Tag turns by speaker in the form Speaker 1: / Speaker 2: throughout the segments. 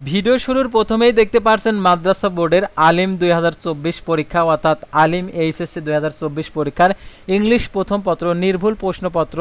Speaker 1: Video শুরুর প্রথমেই দেখতে পারছেন মাদ্রাসা বোর্ডের আলিম দুই হাজার চব্বিশ পরীক্ষা, অর্থাৎ আলিম এইচএসসি দুই হাজার চব্বিশ পরীক্ষার ইংলিশ প্রথম পত্র, নির্ভুল প্রশ্নপত্র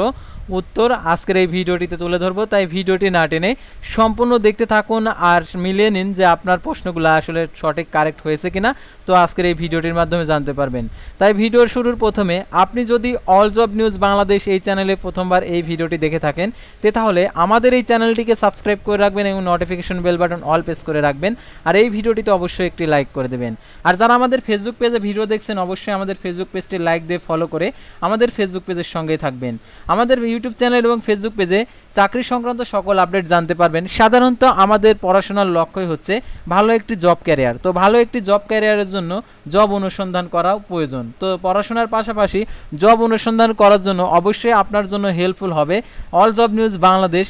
Speaker 1: উত্তর। আজকের এই ভিডিওটিতে তুলে ধরবো, তাই ভিডিওটি না টেনে সম্পূর্ণ দেখতে থাকুন আর মিলিয়ে নিন যে আপনার প্রশ্নগুলো আসলে সঠিক, কারেক্ট হয়েছে কিনা। তো আজকের এই ভিডিওটির মাধ্যমে জানতে পারবেন। তাই ভিডিওর শুরুর প্রথমে আপনি যদি অল জব নিউজ বাংলাদেশ এই চ্যানেলে প্রথমবার এই ভিডিওটি দেখে থাকেন, তে তাহলে আমাদের এই চ্যানেলটিকে সাবস্ক্রাইব করে রাখবেন এবং notification bell button all press করে রাখবেন। আর এই ভিডিওটিতে অবশ্যই একটি লাইক করে দেবেন। আর যারা আমাদের ফেসবুক পেজে ভিডিও দেখছেন, অবশ্যই আমাদের ফেসবুক পেজটি লাইক দিয়ে ফলো করে আমাদের ফেসবুক পেজের সঙ্গেই থাকবেন। আমাদের ইউটিউব চ্যানেল এবং ফেসবুক পেজে চাকরি সংক্রান্ত সকল আপডেট জানতে পারবেন। সাধারণত আমাদের পড়াশোনার লক্ষ্যই হচ্ছে ভালো একটি জব ক্যারিয়ার তো ভালো একটি জব ক্যারিয়ারের জন্য জব অনুসন্ধান করাও প্রয়োজন। তো পড়াশোনার পাশাপাশি জব অনুসন্ধান করার জন্য অবশ্যই আপনার জন্য হেল্পফুল হবে। All job news Bangladesh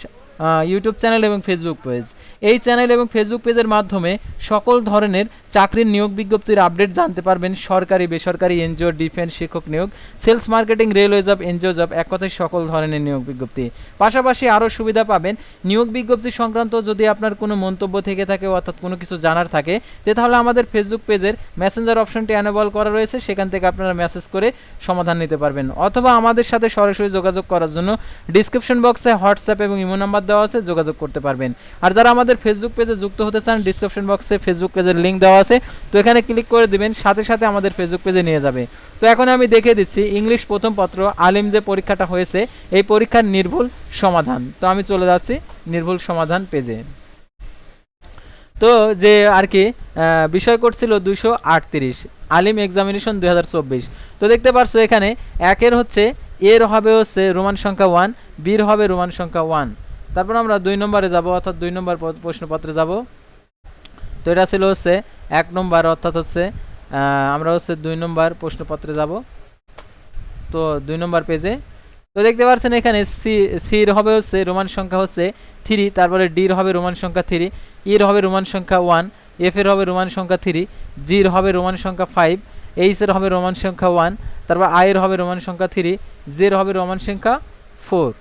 Speaker 1: YouTube channel এবং ফেসবুক পেজ এই চ্যানেল এবং ফেসবুক পেজের মাধ্যমে সকল ধরনের চাকরির নিয়োগ বিজ্ঞপ্তির আপডেট জানতে পারবেন। সরকারি, বেসরকারি এনজিও ডিফেন্স শিক্ষক নিয়োগ sales marketing railway job NGO job এক কথায় সকল ধরনের নিয়োগ বিজ্ঞপ্তি। পাশাপাশি আরও সুবিধা পাবেন। নিয়োগ বিজ্ঞপ্তি সংক্রান্ত যদি আপনার কোনো মন্তব্য থেকে থাকে অর্থাৎ কোনো কিছু জানার থাকে তাহলে আমাদের ফেসবুক পেজের মেসেঞ্জার অপশনটি অ্যানেবল করা রয়েছে। সেখান থেকে আপনারা মেসেজ করে সমাধান নিতে পারবেন। অথবা আমাদের সাথে সরাসরি যোগাযোগ করার জন্য ডিসক্রিপশন বক্সে হোয়াটসঅ্যাপ এবং ইমো নাম্বার দেওয়া আছে, যোগাযোগ করতে পারবেন। আর যারা আমাদের ফেসবুক পেজে যুক্ত হতে চান ডিসক্রিপশন বক্সে ফেসবুক পেজের লিঙ্ক দেওয়া আছে, তো এখানে ক্লিক করে দিবেন, সাথে সাথে আমাদের ফেসবুক পেজে নিয়ে যাবে। তো এখন আমি দেখে দিচ্ছি ইংলিশ প্রথম পত্র, আলিম যে পরীক্ষাটা হয়েছে, এই পরীক্ষার নির্ভুল সমাধান। তো আমি চলে যাচ্ছি নির্ভুল সমাধান পেজে তো যে আর কি বিষয় করছিল দুশো আটত্রিশ, আলিম এক্সামিনেশন দুই হাজার চব্বিশ। তো দেখতে পারছ এখানে, একের হচ্ছে, এর হবে হচ্ছে রোমান সংখ্যা ওয়ান বীর হবে রোমান সংখ্যা ওয়ান তারপর আমরা দুই নম্বরে যাব, অর্থাৎ দুই নম্বর প্রশ্নপত্রে যাব। তো এটা ছিল হচ্ছে এক নম্বর, অর্থাৎ হচ্ছে আমরা হচ্ছে দুই নম্বর প্রশ্নপত্রে যাব। তো দুই নম্বর পেজে। তো দেখতে পাচ্ছেন এখানে সি সির হবে হচ্ছে রোমান সংখ্যা হচ্ছে থ্রি তারপরে ডির হবে রোমান সংখ্যা থ্রি ইর হবে রোমান সংখ্যা ওয়ান এফ এর হবে রোমান সংখ্যা থ্রি জির হবে রোমান সংখ্যা ফাইভ এইচ এর হবে রোমান সংখ্যা ওয়ান তারপর আই এর হবে রোমান সংখ্যা থ্রি জের হবে রোমান সংখ্যা ফোর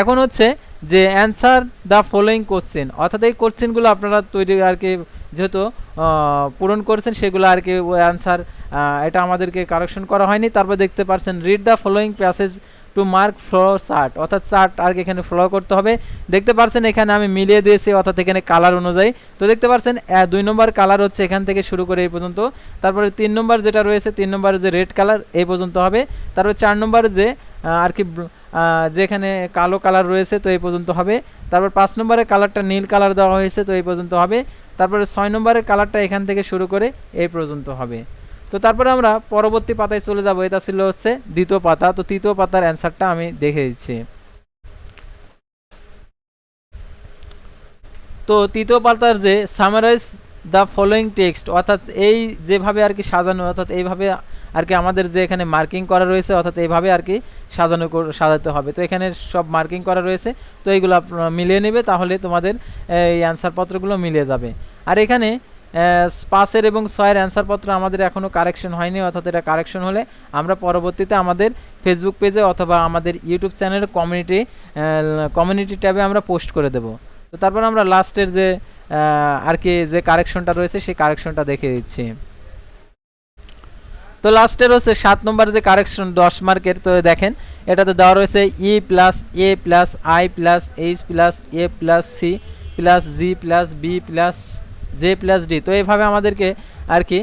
Speaker 1: এখন হচ্ছে যে অ্যান্সার দ্য ফলোয়িং কোশ্চেন অর্থাৎ এই কোশ্চেনগুলো আপনারা তৈরি আর কি যেহেতু পূরণ করেছেন, সেগুলো আর কি অ্যান্সার এটা আমাদেরকে কারেকশন করা হয়নি। তারপর দেখতে পারছেন read the following passage to mark flow chart অর্থাৎ চার্ট আর কি এখানে ফ্লো করতে হবে। দেখতে পারছেন, এখানে আমি মিলিয়ে দিয়েছি, অর্থাৎ এখানে কালার অনুযায়ী। তো দেখতে পারছেন দুই নম্বর কালার হচ্ছে এখান থেকে শুরু করে এই পর্যন্ত। তারপরে তিন নম্বর যেটা রয়েছে, তিন নম্বর যে রেড কালার এই পর্যন্ত হবে। তারপরে চার নম্বর যে আর কি যেখানে কালো কালার রয়েছে তো এই পর্যন্ত হবে। তারপর পাঁচ নম্বরের কালারটা নীল কালার দেওয়া হয়েছে তো এই পর্যন্ত হবে। তারপরে ছয় নম্বরের কালারটা এখান থেকে শুরু করে এই পর্যন্ত হবে। তো তারপরে আমরা পরবর্তী পাতায় চলে যাব। এটা ছিল হচ্ছে দ্বিতীয় পাতা। তো তৃতীয় পাতার অ্যান্সারটা আমি দেখে দিচ্ছি। তো তৃতীয় পাতার যে সামারাইজ দ্য ফলোয়িং টেক্সট, অর্থাৎ এই যেভাবে আর কি সাজানো, অর্থাৎ এইভাবে আর কি আমাদের যে এখানে মার্কিং করা রয়েছে, অর্থাৎ এইভাবে আর কি সাজানো সাজাতে হবে। তো এখানে সব মার্কিং করা রয়েছে। তো এইগুলো মিলিয়ে নেবে তাহলে তোমাদের এই অ্যান্সারপত্রগুলো মিলিয়ে যাবে। আর এখানে পাঁচের এবং ছয়ের অ্যান্সারপত্র আমাদের এখনও কারেকশন হয়নি, অর্থাৎ এটা কারেকশন হলে আমরা পরবর্তীতে আমাদের ফেসবুক পেজে অথবা আমাদের ইউটিউব চ্যানেলের কমিউনিটি কমিউনিটি ট্যাবে আমরা পোস্ট করে দেব। তো তারপর আমরা লাস্টের যে আর কি যে কারেকশনটা রয়েছে, সেই কারেকশনটা দেখে দিচ্ছি। তো লাস্টের হচ্ছে সাত নম্বর যে কারেকশন দশ মার্কের তো দেখেন, এটাতে দেওয়া রয়েছে E plus A plus I plus H plus A plus C plus G plus B plus J plus D তো এইভাবে আমাদেরকে আর কি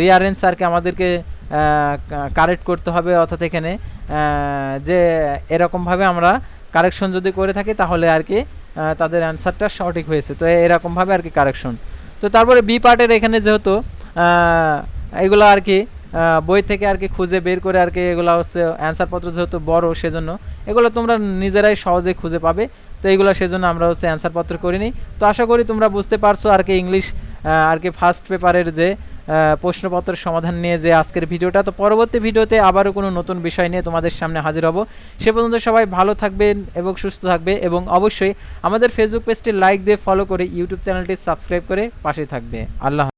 Speaker 1: রিয়ারেন্স আর কি আমাদেরকে কারেক্ট করতে হবে। অর্থাৎ এখানে যে এরকমভাবে আমরা কারেকশন যদি করে থাকি, তাহলে আর কি তাদের অ্যান্সারটা সঠিক হয়েছে। তো এরকমভাবে আর কি কারেকশন তো তারপরে বি পার্টের এখানে যেহেতু এগুলো আর কি বই থেকে আর কি খুঁজে বের করে আর কি এগুলো হচ্ছে অ্যান্সারপত্র যেহেতু বড়, সেজন্য এগুলো তোমরা নিজেরাই সহজে খুঁজে পাবে। তো এইগুলো সেজন্য আমরা হচ্ছে অ্যান্সারপত্র করিনি। তো আশা করি তোমরা বুঝতে পারছ আর কি ইংলিশ আর কি ফার্স্ট পেপারের যে প্রশ্নপত্রের সমাধান নিয়ে যে আজকের ভিডিওটা। তো পরবর্তী ভিডিওতে আবারও কোনো নতুন বিষয় নিয়ে তোমাদের সামনে হাজির হব। সে পর্যন্ত সবাই ভালো থাকবেন এবং সুস্থ থাকবে এবং অবশ্যই আমাদের ফেসবুক পেজটি লাইক দিয়ে ফলো করে ইউটিউব চ্যানেলটি সাবস্ক্রাইব করে পাশে থাকবে। আল্লাহ